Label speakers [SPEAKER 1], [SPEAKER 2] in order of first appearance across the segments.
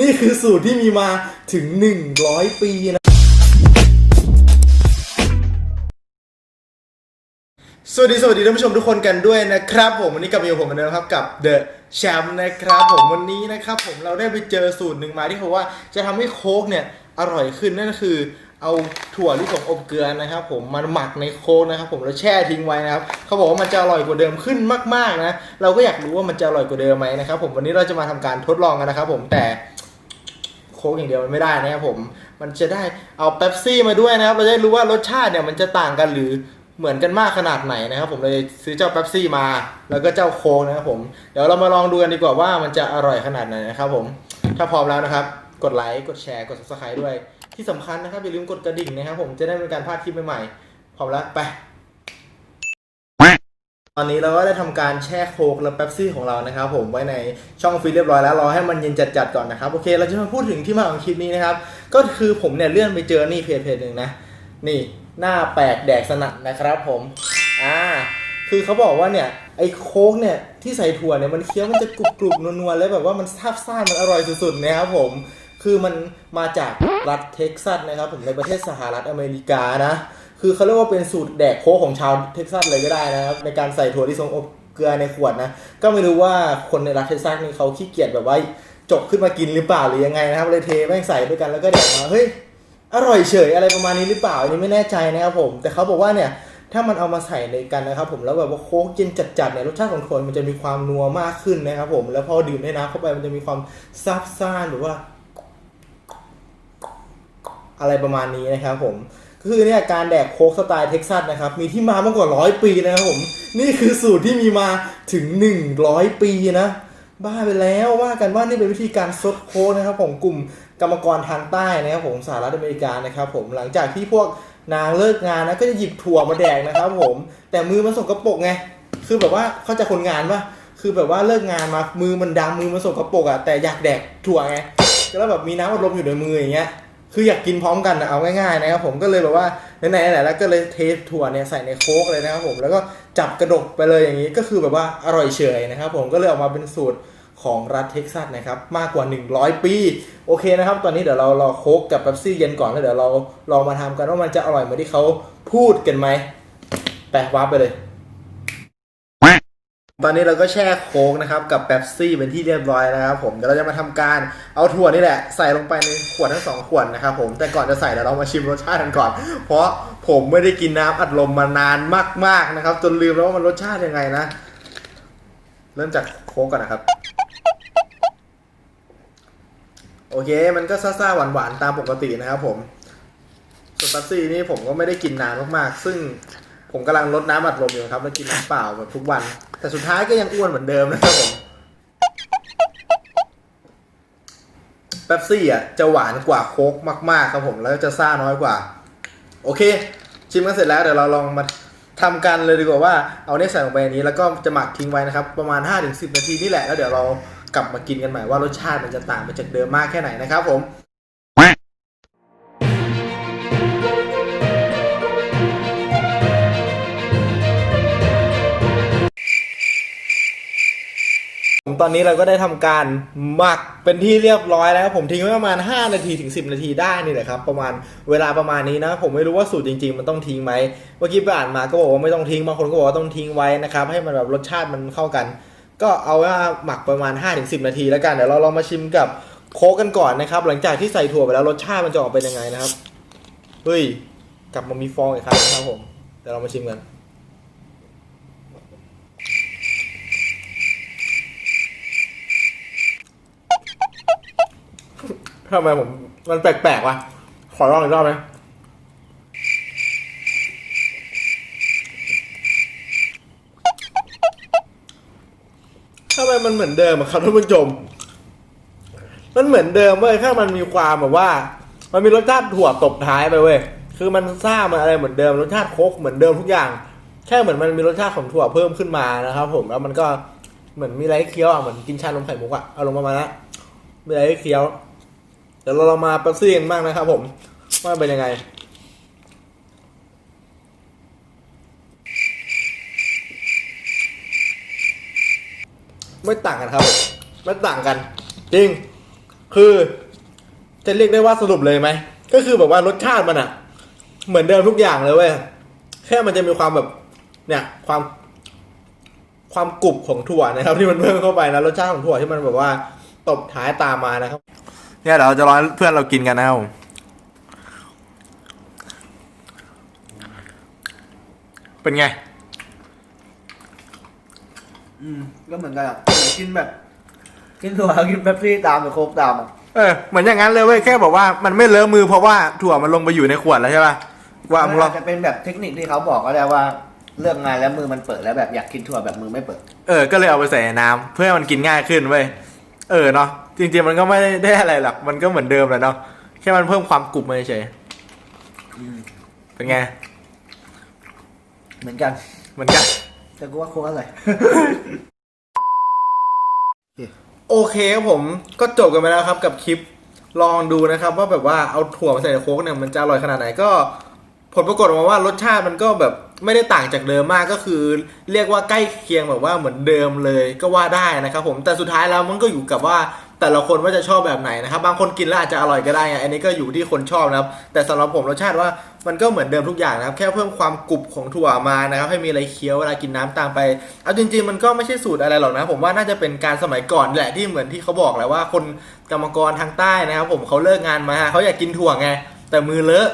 [SPEAKER 1] นี่คือสูตรที่มีมาถึง 100 ปีนะ สวัสดีสวัสดีท่านผู้ชมทุกคนกันด้วยนะครับ ผมวันนี้กลับมาอยู่ผมเหมือนเดิมครับกับ The Champ นะครับผมวันนี้นะครับผมเราได้ไปเจอสูตรหนึ่งมาที่เขาว่าจะทำให้โค้กเนี่ยอร่อยขึ้นนั่นก็คือเอาถั่วลิสงอบเกลือนะครับ ผมมาหมักในโค้กนะครับ ผมแล้วแช่ทิ้งไว้นะครับเขาบอกว่ามันจะอร่อยกว่าเดิมขึ้นมากๆนะเราก็อยากรู้ว่ามันจะอร่อยกว่าเดิมไหมนะครับ ผมวันนี้เราจะมาทำการทดลองกันนะครับ ผมแต่ ค้กอย่างเดียวมันไม่ได้นะครับผม มันจะได้เอาเป๊ปซี่มาด้วยนะครับ เราจะได้รู้ว่ารสชาติเนี่ยมันจะต่างกันหรือเหมือนกันมากขนาดไหนนะครับ ผมเลยซื้อเจ้าเป๊ปซี่มา แล้วก็เจ้าโค้กนะครับผม เดี๋ยวเรามาลองดูกันดีกว่าว่ามันจะอร่อยขนาดไหนนะครับผม ถ้าพร้อมแล้วนะครับ กดไลค์ กดแชร์ กด subscribe ด้วย ที่สำคัญนะครับอย่าลืมกดกระดิ่งนะครับ ผมจะได้เป็นการพลาดคลิปใหม่ๆ พร้อมแล้วไป ตอนนี้เราก็ได้ทำการแช่โค้กและเป๊ปซี่ของเรานะครับผมไว้ในช่องฟรีเรียบร้อยแล้วรอให้มันเย็นจัดๆก่อนนะครับโอเค เราจะมาพูดถึงที่มาของคลิปนี้นะครับก็คือผมเนี่ยเลื่อนไปเจอนี่เพจเพจหนึ่งนะนี่หน้าแปลกแดกสนั่นนะครับผมอ่าคือเขาบอกว่าเนี่ยไอ้โค้กเนี่ยที่ใส่ถั่วเนี่ยมันเคี้ยวมันจะกรุบกรุบๆนัวๆแล้วแบบว่ามันซาบซ่านมันอร่อยสุดๆนะครับผมคือมันมาจากรัฐเท็กซัสนะครับผมในประเทศสหรัฐอเมริกานะ คือเขาเรียกว่าเป็นสูตรแดกโค้กของชาวเท็กซัสเลยก็ได้นะครับ ในการใส่ถั่วที่ทรงอบเกลือในขวดนะ ก็ไม่รู้ว่าคนในรัฐเท็กซัสนี่เขาขี้เกียจแบบว่าจกขึ้นมากินหรือเปล่าหรือยังไงนะครับเลยเทแม่งใส่ด้วยกันแล้วก็แดกมาเฮ้ยอร่อยเฉยอะไรประมาณนี้หรือเปล่าอันนี้ไม่แน่ใจนะครับผม แต่เขาบอกว่าเนี่ยถ้ามันเอามาใส่ในกันนะครับผมแล้วแบบว่าโค้กเย็นจัดๆเนี่ยรสชาติของถั่วมันจะมีความนัวมากขึ้นนะครับผมแล้วพอดื่มในน้ำเข้าไปมันจะมีความซาบซ่านแบบว่า อะไรประมาณนี้นะครับผม คือเนี่ยการแดกโค้กสไตล์เท็กซัสนะครับ มีที่มามากกว่าร้อยปีนะครับผม นี่คือสูตรที่มีมาถึง 100 ปีนะ บ้าไปแล้วว่ากันว่านี่เป็นวิธีการซดโค้กนะครับผมกลุ่มกรรมกรทางใต้นะครับผมสหรัฐอเมริกานะครับผมหลังจากที่พวกนางเลิกงานนะก็จะหยิบถั่วมาแดกนะครับผม แต่มือมันสกปรกไงคือแบบว่าเขาใจคนงานปะคือแบบว่าเลิกงานมามือมันดำมือมันสกปรกอะแต่อยากแดกถั่วไงแล้วแบบมีน้ำอัดลมอยู่ในมืออย่างเงี้ย คืออยากกินพร้อมกันนะเอาง่ายๆนะครับผมก็เลยแบบว่าไหนๆไหนแล้วก็เลยเทถั่วเนี่ยใส่ในโค้กเลยนะครับผมแล้วก็จับกระดกไปเลยอย่างนี้ก็คือแบบว่าอร่อยเฉยนะครับผมก็เลยออกมาเป็นสูตรของรัฐเท็กซัสนะครับมากกว่า 100 ปี โอเคนะครับ ตอนนี้เดี๋ยวเรารอโค้กกับเป๊ปซี่เย็นก่อนแล้วเดี๋ยวเราลองมาทำกันว่ามันจะอร่อยเหมือนที่เขาพูดกันไหมไปวาร์ปไปเลย ตอนนี้เราก็แช่โค้กนะครับกับเป๊ปซี่เป็นที่เรียบร้อยนะครับผมเดี๋ยวเราจะมาทำการเอาถั่วนี่แหละใส่ลงไปในขวดทั้งสองขวดนะครับผมแต่ก่อนจะใส่เดี๋ยวเรามาชิมรสชาติกันก่อน เพราะผมไม่ได้กินน้ำอัดลมมานานมากๆนะครับ จนลืมแล้วว่ามันรสชาติยังไงนะ เริ่มจากโค้กก่อนนะครับ โอเค มันก็ซ่าๆหวานๆตามปกตินะครับผมส่วนเป๊ปซี่นี่ผมก็ไม่ได้กินนานมากๆ ซึ่งผมกำลังลดน้ำอัดลมอยู่ครับแล้วกินน้ำเปล่าแบบทุกวัน แต่สุดท้ายก็ยังอ้วนเหมือนเดิมนะครับผมเป๊ปซี่อะจะหวานกว่าโค้กมาก ๆ ครับผมแล้วก็จะซ่าน้อยกว่า โอเค ชิมกันเสร็จแล้วเดี๋ยวเราลองมาทำกันเลยดีกว่าว่าเอาเนี่ยใส่ลงไปนนี้แล้วก็จะหมักทิ้งไว้นะครับประมาณ 5-10 นาทีนี่แหละแล้วเดี๋ยวเรากลับมากินกันใหม่ว่ารสชาติมันจะต่างไปจากเดิมมากแค่ไหนนะครับผม ตอนนี้เราก็ได้ทำการหมักเป็นที่เรียบร้อยแล้วผมทิ้งไว้ประมาณ 5 นาทีถึง 10 นาทีได้นี่แหละครับประมาณเวลาประมาณนี้นะ ผมไม่รู้ว่าสูตรจริง ๆ มันต้องทิ้งไหมเมื่อกี้ไปอ่านมาก็บอกว่าไม่ต้องทิ้งบางคนก็บอกว่าต้องทิ้งไว้นะครับให้มันแบบรสชาติมันเข้ากัน ก็เอาว่าหมักประมาณ 5-10 นาทีแล้วกันเดี๋ยวเราลองมาชิมกับโค้กกันก่อนนะครับ หลังจากที่ใส่ถั่วไปแล้วรสชาติมันจะออกเป็นยังไงนะครับเฮ้ยกลับมามีฟองอีกครั้งนะครับผมเดี๋ยวเรามาชิมกัน ทำไมผมมันแปลกๆวะขอลองอีกรอบไหมทำไมมันเหมือนเดิมครับท่านผู้ชม มันเหมือนเดิมเว้ยแค่มันมีความแบบว่า มันมีรสชาติถั่วตบท้ายไปเว้ย คือมันซ่ามันอะไรเหมือนเดิม รสชาติโคกเหมือนเดิมทุกอย่าง แค่เหมือนมันมีรสชาติของถั่วเพิ่มขึ้นมานะครับ ผม แล้วมันก็เหมือนมีไส้เคี้ยวอะ เหมือนกินชานมไข่มุกอะเอาลงมามาแล้วมีไส้เคี้ยว เดี๋ยวเราลองมาเป๊ปซี่กันบ้างนะครับผม ว่าเป็นยังไง ไม่ต่างกันครับ ไม่ต่างกัน จริง คือ จะเรียกได้ว่าสรุปเลยไหม ก็คือแบบว่ารสชาติมันอะเหมือนเดิมทุกอย่างเลยเว้ย แค่มันจะมีความแบบ เนี่ย ความ ความกรุบของถั่วนะครับ ที่มันเพิ่มเข้าไปนะรสชาติของถั่วที่มันแบบว่าตบท้ายตามมานะครับ เนี่ยเดี๋ยวเราจะรอให้เพื่อนเรากินกันนะครับผมเป็นไง
[SPEAKER 2] อืมก็เหมือนกันอะกินแบบ กินถั่วกินเป๊ปซี่ตามหรือโค้กตามอะ
[SPEAKER 1] เออเหมือนอย่างนั้นเลยเว้ยแค่บอกว่ามันไม่เลอะมือเพราะว่าถั่วมันลงไปอยู่ในขวดแล้วใช่ป่ะว่ามึงลอง
[SPEAKER 2] อาจจะเป็นแบบเทคนิคที่เขาบอกก็ได้ว่าเลิกงานแล้วมือมันเปิดแล้วแบบอยากกินถั่วแบบมือไม่เปิด
[SPEAKER 1] เออ ก็เลยเอาไปใส่ในน้ำเพื่อให้มันกินง่ายขึ้นเว้ย เออเนาะจริงๆมันก็ไม่ได้อะไรหรอกมันก็เหมือนเดิมแหละเนาะแค่มันเพิ่มความกรุบมาเฉย
[SPEAKER 2] อืม
[SPEAKER 1] ๆเป็นไง
[SPEAKER 2] เหมือนกัน
[SPEAKER 1] เหมือนกัน
[SPEAKER 2] แต่กูว่าโค้กอร่อย
[SPEAKER 1] โอเคครับผมก็จบกันไปแล้วครับ กับคลิปลองดูนะครับ ว่าแบบว่าเอาถั่วมาใส่ในโค้กเนี่ยมันจะอร่อยขนาดไหนก็ ผลปรากฏออกมาว่ารสชาติมันก็แบบ ไม่ได้ต่างจากเดิมมากก็คือ เรียกว่าใกล้เคียงแบบว่าเหมือนเดิมเลยก็ว่าได้นะครับผมแต่สุดท้ายแล้วมันก็อยู่กับว่าแต่ละคนว่าจะชอบแบบไหนนะครับ บางคนกินแล้วอาจจะอร่อยก็ได้ไงอันนี้ก็อยู่ที่คนชอบนะครับ แต่สำหรับผมรสชาติว่ามันก็เหมือนเดิมทุกอย่างนะครับ แค่เพิ่มความกรุบของถั่วมานะครับ ให้มีอะไรเคี้ยวเวลากินน้ำตามไป เอาจริง ๆ มันก็ไม่ใช่สูตรอะไรหรอกนะ ผมว่าน่าจะเป็นการสมัยก่อนแหละที่เหมือนที่เขาบอกแหละว่าคนกรรมกรทางใต้นะครับ ผมเขาเลิกงานมาเขาอยากกินถั่วไงแต่มือเลอะ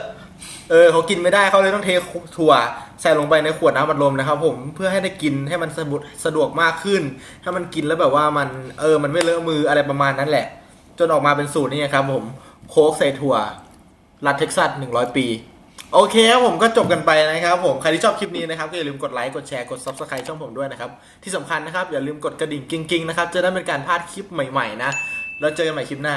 [SPEAKER 1] เออเขากินไม่ได้เขาเลยต้องเทถั่วใส่ลงไปในขวดน้ำอัดลมนะครับ ผมเพื่อให้ได้กินให้มันสะดวกสะดวกมากขึ้น ถ้ามันกินแล้วแบบว่ามันเออมันไม่เลอะมืออะไรประมาณนั้นแหละ จนออกมาเป็นสูตรนี่ครับ ผมโค้กใส่ถั่วรัดเท็กซัส100ปีโอเคครับผมก็จบกันไปนะครับผมใครที่ชอบคลิปนี้นะครับก็อย่าลืมกดไลค์กดแชร์กด subscribe ช่องผมด้วยนะครับที่สำคัญนะครับอย่าลืมกดกระดิ่งกิ้งๆนะครับจะได้เป็นการพลาดคลิปใหม่ๆนะแล้วเจอกันใหม่คลิปหน้า